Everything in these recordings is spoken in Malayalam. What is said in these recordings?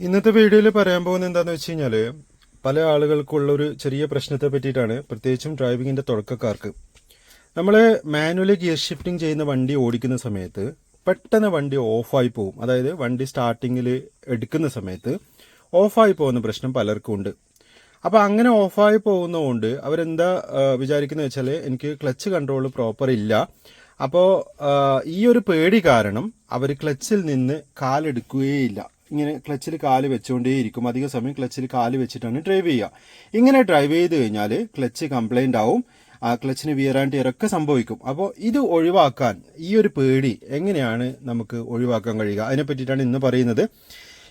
ഇന്നത്തെ വീഡിയോയിൽ പറയാൻ പോകുന്നത് എന്താണെന്ന് വെച്ച് കഴിഞ്ഞാൽ പല ആളുകൾക്കുള്ള ഒരു ചെറിയ പ്രശ്നത്തെ പറ്റിയിട്ടാണ്. പ്രത്യേകിച്ചും ഡ്രൈവിങ്ങിന്റെ തുടക്കക്കാർക്ക്. നമ്മൾ മാനുവലി ഗിയർ ഷിഫ്റ്റിംഗ് ചെയ്യുന്ന വണ്ടി ഓടിക്കുന്ന സമയത്ത് പെട്ടെന്ന് വണ്ടി ഓഫായി പോകും അതായത് വണ്ടി സ്റ്റാർട്ടിങ്ങിൽ എടുക്കുന്ന സമയത്ത് ഓഫായി പോകുന്ന പ്രശ്നം പലർക്കും ഉണ്ട്. അപ്പോൾ അങ്ങനെ ഓഫായി പോകുന്നതുകൊണ്ട് അവരെന്താ വിചാരിക്കുന്നത് വെച്ചാൽ എനിക്ക് ക്ലച്ച് കൺട്രോൾ പ്രോപ്പർ ഇല്ല. അപ്പോൾ ഈ ഒരു പേടി കാരണം അവർ ക്ലച്ചിൽ നിന്ന് കാലെടുക്കുകയില്ല ഇങ്ങനെ ക്ലച്ചിൽ കാൽ വെച്ചുകൊണ്ടേയിരിക്കും അധിക സമയം ക്ലച്ചിൽ കാൽ വെച്ചിട്ടാണ് ഡ്രൈവ് ചെയ്യുക. ഇങ്ങനെ ഡ്രൈവ് ചെയ്ത് കഴിഞ്ഞാൽ ക്ലച്ച് കംപ്ലൈന്റ് ആവും. ആ ക്ലച്ചിന് വിയർ ആൻഡ് സംഭവിക്കും. അപ്പോൾ ഇത് ഒഴിവാക്കാൻ ഈ ഒരു പേടി എങ്ങനെയാണ് നമുക്ക് ഒഴിവാക്കാൻ കഴിയുക? അതിനെ പറ്റിയിട്ടാണ് ഇന്ന് പറയുന്നത്.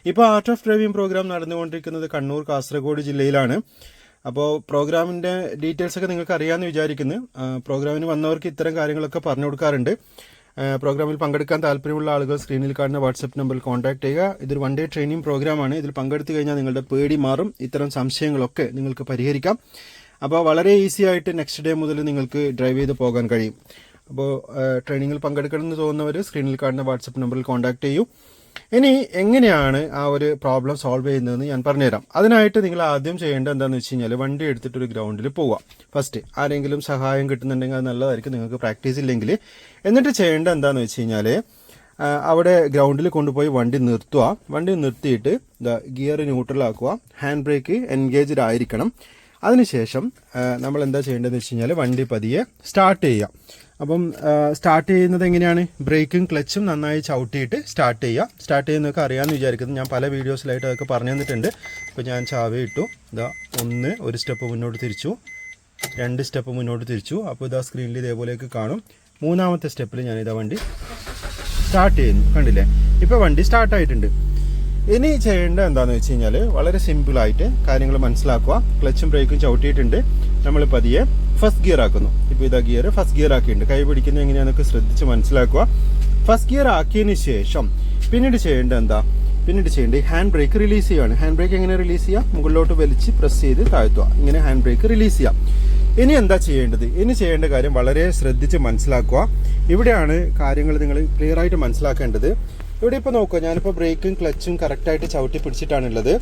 ഇപ്പോൾ ആർട്ട് ഓഫ് ഡ്രൈവിംഗ് പ്രോഗ്രാം നടന്നുകൊണ്ടിരിക്കുന്നത് കണ്ണൂർ കാസർഗോഡ് ജില്ലയിലാണ്. അപ്പോൾ പ്രോഗ്രാമിന്റെ ഡീറ്റെയിൽസ് ഒക്കെ നിങ്ങൾക്ക് അറിയാമെന്ന് വിചാരിക്കുന്നു പ്രോഗ്രാമിന് വന്നവർക്ക് ഇത്തരം കാര്യങ്ങളൊക്കെ പറഞ്ഞു കൊടുക്കാറുണ്ട്. പ്രോഗ്രാമിൽ പങ്കെടുക്കാൻ താല്പര്യമുള്ള ആളുകൾ സ്ക്രീനിൽ കാണുന്ന വാട്സപ്പ് നമ്പറിൽ കോൺടാക്ട് ചെയ്യുക. ഇതൊരു വൺ ഡേ ട്രെയിനിങ് പ്രോഗ്രാമാണ്. ഇതിൽ പങ്കെടുത്തു കഴിഞ്ഞാൽ നിങ്ങളുടെ പേടി മാറും. ഇത്തരം സംശയങ്ങളൊക്കെ നിങ്ങൾക്ക് പരിഹരിക്കാം. അപ്പോൾ വളരെ ഈസി ആയിട്ട് നെക്സ്റ്റ് ഡേ മുതൽ നിങ്ങൾക്ക് ഡ്രൈവ് ചെയ്ത് പോകാൻ കഴിയും. അപ്പോൾ ട്രെയിനിങ്ങിൽ പങ്കെടുക്കണമെന്ന് തോന്നുന്നവർ സ്ക്രീനിൽ കാണുന്ന വാട്സപ്പ് നമ്പറിൽ കോൺടാക്ട് ചെയ്യൂ. ഇനി എങ്ങനെയാണ് ആ ഒരു പ്രോബ്ലം സോൾവ് ചെയ്യുന്നതെന്ന് ഞാൻ പറഞ്ഞുതരാം. അതിനായിട്ട് നിങ്ങൾ ആദ്യം ചെയ്യേണ്ടത് എന്താണെന്ന് വെച്ച് കഴിഞ്ഞാൽ വണ്ടി എടുത്തിട്ട് ഒരു ഗ്രൗണ്ടിൽ പോവുക. ഫസ്റ്റ് ആരെങ്കിലും സഹായം കിട്ടുന്നുണ്ടെങ്കിൽ അത് നല്ലതായിരിക്കും നിങ്ങൾക്ക് പ്രാക്ടീസ് ഇല്ലെങ്കിൽ. എന്നിട്ട് ചെയ്യേണ്ടത് എന്താണെന്ന് വെച്ച് കഴിഞ്ഞാൽ അവിടെ ഗ്രൗണ്ടിൽ കൊണ്ടുപോയി വണ്ടി നിർത്തുക. വണ്ടി നിർത്തിയിട്ട് ഗിയർ ന്യൂട്രലാക്കുക ഹാൻഡ് ബ്രേക്ക് എൻഗേജ്ഡ് ആയിരിക്കണം. അതിനുശേഷം നമ്മൾ എന്താ ചെയ്യേണ്ടതെന്ന് വെച്ച് കഴിഞ്ഞാൽ വണ്ടി പതിയെ സ്റ്റാർട്ട് ചെയ്യാം. അപ്പം സ്റ്റാർട്ട് ചെയ്യുന്നത് എങ്ങനെയാണ്? ബ്രേക്കും ക്ലച്ചും നന്നായി ചവിട്ടിയിട്ട് സ്റ്റാർട്ട് ചെയ്യുക സ്റ്റാർട്ട് ചെയ്യുന്നതൊക്കെ അറിയാമെന്ന് വിചാരിക്കുന്നു. ഞാൻ പല വീഡിയോസിലായിട്ട് അതൊക്കെ പറഞ്ഞു തന്നിട്ടുണ്ട്. ഇപ്പോൾ ഞാൻ ചാവി ഇട്ടു. ഇതാ ഒന്ന് ഒരു സ്റ്റെപ്പ് മുന്നോട്ട് തിരിച്ചു. രണ്ട് സ്റ്റെപ്പ് മുന്നോട്ട് തിരിച്ചു. അപ്പോൾ ഇതാ സ്ക്രീനിൽ ഇതേപോലെയൊക്കെ കാണും. മൂന്നാമത്തെ സ്റ്റെപ്പിൽ ഞാൻ ഇതാ വണ്ടി സ്റ്റാർട്ട് ചെയ്യുന്നു. കണ്ടില്ലേ? ഇപ്പോൾ വണ്ടി സ്റ്റാർട്ട് ആയിട്ടുണ്ട്. ഇനി ചെയ്യേണ്ടത് എന്താണെന്ന് വെച്ച് കഴിഞ്ഞാൽ വളരെ സിമ്പിളായിട്ട് കാര്യങ്ങൾ മനസ്സിലാക്കുക. ക്ലച്ചും ബ്രേക്കും ചവിട്ടിയിട്ടുണ്ട്. നമ്മൾ പതിയെ ഫസ്റ്റ് ഗിയർ ആക്കുന്നു. ഇപ്പോൾ ഇതാ ഗിയർ ഫസ്റ്റ് ഗിയർ ആക്കിയിട്ടുണ്ട്. കൈ പിടിക്കുന്നത് എങ്ങനെയാണെന്നൊക്കെ ശ്രദ്ധിച്ച് മനസ്സിലാക്കുക. ഫസ്റ്റ് ഗിയർ ആക്കിയതിന് ശേഷം പിന്നീട് ചെയ്യേണ്ടത് എന്താ? പിന്നീട് ചെയ്യേണ്ടത് ഹാൻഡ് ബ്രേക്ക് റിലീസ് ചെയ്യുകയാണ് ഹാൻഡ് ബ്രേക്ക് എങ്ങനെ റിലീസ് ചെയ്യുക മുകളിലോട്ട് വലിച്ച് പ്രസ് ചെയ്ത് താഴ്ത്തുക. ഇങ്ങനെ ഹാൻഡ് ബ്രേക്ക് റിലീസ് ചെയ്യാം. ഇനി എന്താ ചെയ്യേണ്ടത്? ഇനി ചെയ്യേണ്ട കാര്യം വളരെ ശ്രദ്ധിച്ച് മനസ്സിലാക്കുക. ഇവിടെയാണ് കാര്യങ്ങൾ നിങ്ങൾ ക്ലിയർ ആയിട്ട് മനസ്സിലാക്കേണ്ടത്. ഇവിടെ ഇപ്പോൾ നോക്കുക ഞാനിപ്പോൾ ബ്രേക്കും ക്ലച്ചും കറക്റ്റായിട്ട് ചവിട്ടി പിടിച്ചിട്ടാണുള്ളത്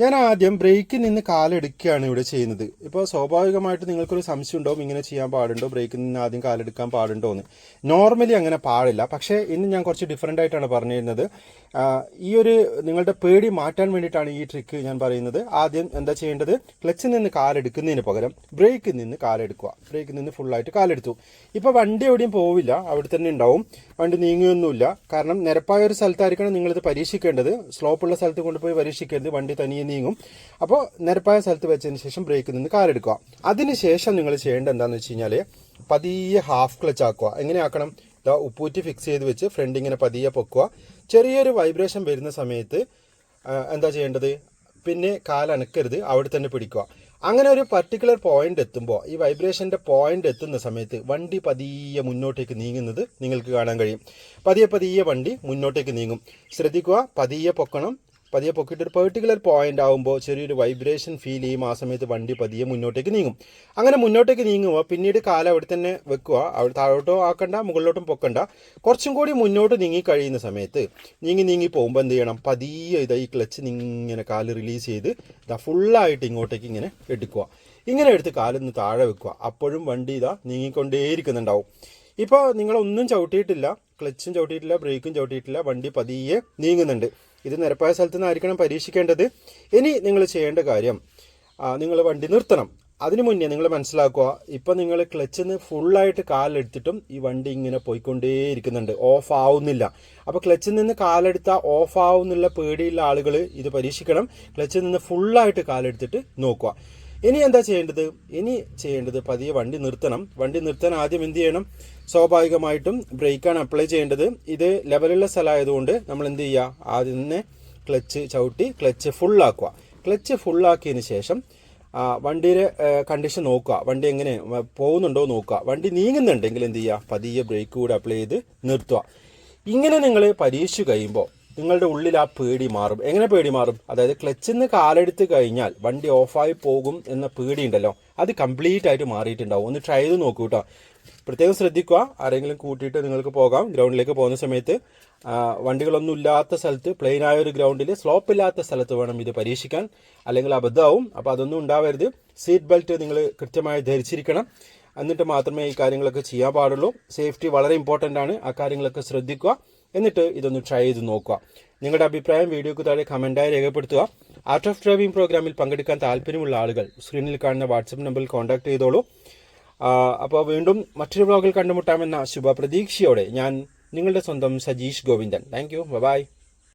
ഞാൻ ആദ്യം ബ്രേക്കിൽ നിന്ന് കാലെടുക്കുകയാണ് ഇവിടെ ചെയ്യുന്നത്. ഇപ്പോൾ സ്വാഭാവികമായിട്ട് നിങ്ങൾക്കൊരു സംശയം ഉണ്ടാവും ഇങ്ങനെ ചെയ്യാൻ പാടുണ്ടോ? ബ്രേക്കിൽ നിന്ന് ആദ്യം കാലെടുക്കാൻ പാടുണ്ടോ എന്ന് നോർമലി അങ്ങനെ പാടില്ല. പക്ഷേ ഇന്ന് ഞാൻ കുറച്ച് ഡിഫറെന്റ് ആയിട്ടാണ് പറഞ്ഞിരുന്നത്. ഈ ഒരു നിങ്ങളുടെ പേടി മാറ്റാൻ വേണ്ടിയിട്ടാണ് ഈ ട്രിക്ക് ഞാൻ പറയുന്നത്. ആദ്യം എന്താ ചെയ്യേണ്ടത്? ക്ലച്ചിൽ നിന്ന് കാലെടുക്കുന്നതിന് പകരം ബ്രേക്കിൽ നിന്ന് കാലെടുക്കുക. ബ്രേക്കിൽ നിന്ന് ഫുള്ളായിട്ട് കാലെടുത്തു. ഇപ്പോൾ വണ്ടി എവിടെയും പോവില്ല. അവിടെ തന്നെ ഉണ്ടാവും. വണ്ടി നീങ്ങുകയൊന്നുമില്ല. കാരണം നിരപ്പായ ഒരു സ്ഥലത്തായിരിക്കണം നിങ്ങളിത് പരീക്ഷിക്കേണ്ടത്. സ്ലോപ്പുള്ള സ്ഥലത്ത് കൊണ്ടുപോയി പരീക്ഷിക്കരുത്. വണ്ടി തനിയെ നീങ്ങും. അപ്പോൾ നിരപ്പായ സ്ഥലത്ത് വെച്ചതിന് ശേഷം ബ്രേക്കിൽ നിന്ന് കാലെടുക്കുക അതിനുശേഷം നിങ്ങൾ ചെയ്യേണ്ടത് എന്താണെന്ന് വെച്ച് കഴിഞ്ഞാൽ പതിയെ ഹാഫ് ക്ലച്ച് ആക്കുക. എങ്ങനെയാക്കണം? ഇതാ ഉപ്പൂറ്റി ഫിക്സ് ചെയ്ത് വെച്ച് ഫ്രണ്ട് ഇങ്ങനെ പതിയെ പൊക്കുക. ചെറിയൊരു വൈബ്രേഷൻ വരുന്ന സമയത്ത് എന്താ ചെയ്യേണ്ടത്? പിന്നെ കാലനക്കരുത് അവിടെ തന്നെ പിടിക്കുക. അങ്ങനെ ഒരു പർട്ടിക്കുലർ പോയിന്റ് എത്തുമ്പോൾ ഈ വൈബ്രേഷന്റെ പോയിന്റ് എത്തുന്ന സമയത്ത് വണ്ടി പതിയെ മുന്നോട്ടേക്ക് നീങ്ങുന്നത് നിങ്ങൾക്ക് കാണാൻ കഴിയും. പതിയെ പതിയെ വണ്ടി മുന്നോട്ടേക്ക് നീങ്ങും. ശ്രദ്ധിക്കുക പതിയെ പൊക്കണം. പതിയെ പൊക്കിയിട്ട് ഒരു പെർട്ടിക്കുലർ പോയിന്റ് ആകുമ്പോൾ ചെറിയൊരു വൈബ്രേഷൻ ഫീൽ ചെയ്യും ആ സമയത്ത് വണ്ടി പതിയെ മുന്നോട്ടേക്ക് നീങ്ങും. അങ്ങനെ മുന്നോട്ടേക്ക് നീങ്ങുമ്പോൾ പിന്നീട് കാലം അവിടെ തന്നെ വെക്കുക. അവിടെ താഴോട്ടോ ആക്കണ്ട മുകളിലോട്ടും പൊക്കണ്ട. കുറച്ചും കൂടി മുന്നോട്ട് നീങ്ങി കഴിയുന്ന സമയത്ത് നീങ്ങി നീങ്ങി പോകുമ്പോൾ എന്ത് ചെയ്യണം? പതിയെ ഇതായി ക്ലച്ച് ഇങ്ങനെ കാൽ റിലീസ് ചെയ്ത് ഇതാ ഫുള്ളായിട്ട് ഇങ്ങോട്ടേക്ക് ഇങ്ങനെ എടുക്കുക. ഇങ്ങനെ എടുത്ത് കാലൊന്ന് താഴെ വെക്കുക. അപ്പോഴും വണ്ടി ഇതാ നീങ്ങിക്കൊണ്ടേയിരിക്കുന്നുണ്ടാവും. ഇപ്പോൾ നിങ്ങളൊന്നും ചവിട്ടിയിട്ടില്ല ക്ലച്ചും ചവിട്ടിയിട്ടില്ല ബ്രേക്കും ചവിട്ടിയിട്ടില്ല വണ്ടി പതിയെ നീങ്ങുന്നുണ്ട്. ഇത് നിരപ്പായ സ്ഥലത്ത് നിന്നായിരിക്കണം പരീക്ഷിക്കേണ്ടത്. ഇനി നിങ്ങൾ ചെയ്യേണ്ട കാര്യം നിങ്ങൾ വണ്ടി നിർത്തണം. അതിനു മുന്നേ നിങ്ങൾ മനസ്സിലാക്കുക ഇപ്പം നിങ്ങൾ ക്ലച്ചിൽ നിന്ന് ഫുള്ളായിട്ട് കാലെടുത്തിട്ടും ഈ വണ്ടി ഇങ്ങനെ പോയിക്കൊണ്ടേയിരിക്കുന്നുണ്ട്. ഓഫ് ആവുന്നില്ല. അപ്പോൾ ക്ലച്ചിൽ നിന്ന് കാലെടുത്താൽ ഓഫ് ആവുന്നുള്ള പേടിയുള്ള ആളുകൾ ഇത് പരീക്ഷിക്കണം. ക്ലച്ചിൽ നിന്ന് ഫുള്ളായിട്ട് കാലെടുത്തിട്ട് നോക്കുക. ഇനി എന്താ ചെയ്യേണ്ടത്? ഇനി ചെയ്യേണ്ടത് പതിയെ വണ്ടി നിർത്തണം. വണ്ടി നിർത്താൻ ആദ്യം എന്ത് ചെയ്യണം? സ്വാഭാവികമായിട്ടും ബ്രേക്കാണ് അപ്ലൈ ചെയ്യേണ്ടത്. ഇത് ലെവലുള്ള സ്ഥലമായതുകൊണ്ട് നമ്മൾ എന്ത് ചെയ്യുക? ആദ്യം തന്നെ ക്ലച്ച് ചവിട്ടി ക്ലച്ച് ഫുള്ളാക്കുക ക്ലച്ച് ഫുള്ളാക്കിയതിന് ശേഷം വണ്ടിയുടെ കണ്ടീഷൻ നോക്കുക. വണ്ടി എങ്ങനെ പോകുന്നുണ്ടോ നോക്കുക. വണ്ടി നീങ്ങുന്നുണ്ടെങ്കിൽ എന്ത് ചെയ്യുക? പതിയെ ബ്രേക്ക് കൂടെ അപ്ലൈ ചെയ്ത് നിർത്തുക. ഇങ്ങനെ നിങ്ങൾ പരീക്ഷിച്ച് കഴിയുമ്പോൾ നിങ്ങളുടെ ഉള്ളിൽ ആ പേടി മാറും. എങ്ങനെ പേടി മാറും? അതായത് ക്ലച്ചിൽ നിന്ന് കാലെടുത്ത് കഴിഞ്ഞാൽ വണ്ടി ഓഫായി പോകും എന്ന പേടി ഉണ്ടല്ലോ അത് കംപ്ലീറ്റ് ആയിട്ട് മാറിയിട്ടുണ്ടാവും. ഒന്ന് ട്രൈ ചെയ്ത് നോക്കൂ കേട്ടോ പ്രത്യേകം ശ്രദ്ധിക്കുക. ആരെങ്കിലും കൂട്ടിയിട്ട് നിങ്ങൾക്ക് പോകാം. ഗ്രൗണ്ടിലേക്ക് പോകുന്ന സമയത്ത് വണ്ടികളൊന്നും ഇല്ലാത്ത സ്ഥലത്ത് പ്ലെയിൻ ആയ ഒരു ഗ്രൗണ്ടിൽ സ്ലോപ്പ് ഇല്ലാത്ത സ്ഥലത്ത് വേണം ഇത് പരീക്ഷിക്കാൻ. അല്ലെങ്കിൽ അബദ്ധമാവും. അപ്പോൾ അതൊന്നും ഉണ്ടാവരുത്. സീറ്റ് ബെൽറ്റ് നിങ്ങൾ കൃത്യമായി ധരിച്ചിരിക്കണം. എന്നിട്ട് മാത്രമേ ഈ കാര്യങ്ങളൊക്കെ ചെയ്യാൻ പാടുള്ളൂ. സേഫ്റ്റി വളരെ ഇമ്പോർട്ടന്റ് ആണ്. ആ കാര്യങ്ങളൊക്കെ ശ്രദ്ധിക്കുക. എന്നിട്ട് ഇതൊന്ന് ട്രൈ ചെയ്ത് നോക്കുക. നിങ്ങളുടെ അഭിപ്രായം വീഡിയോക്ക് താഴെ കമന്റായി രേഖപ്പെടുത്തുക. ആർട്ട് ഓഫ് ഡ്രൈവിംഗ് പ്രോഗ്രാമിൽ പങ്കെടുക്കാൻ താല്പര്യമുള്ള ആളുകൾ സ്ക്രീനിൽ കാണുന്ന വാട്സപ്പ് നമ്പറിൽ കോൺടാക്ട് ചെയ്തോളൂ. അപ്പോൾ വീണ്ടും മറ്റൊരു വ്ലോഗിൽ കണ്ടുമുട്ടാമെന്ന ശുഭപ്രതീക്ഷയോടെ ഞാൻ നിങ്ങളുടെ സ്വന്തം Sajeesh Govindan. Thank you bye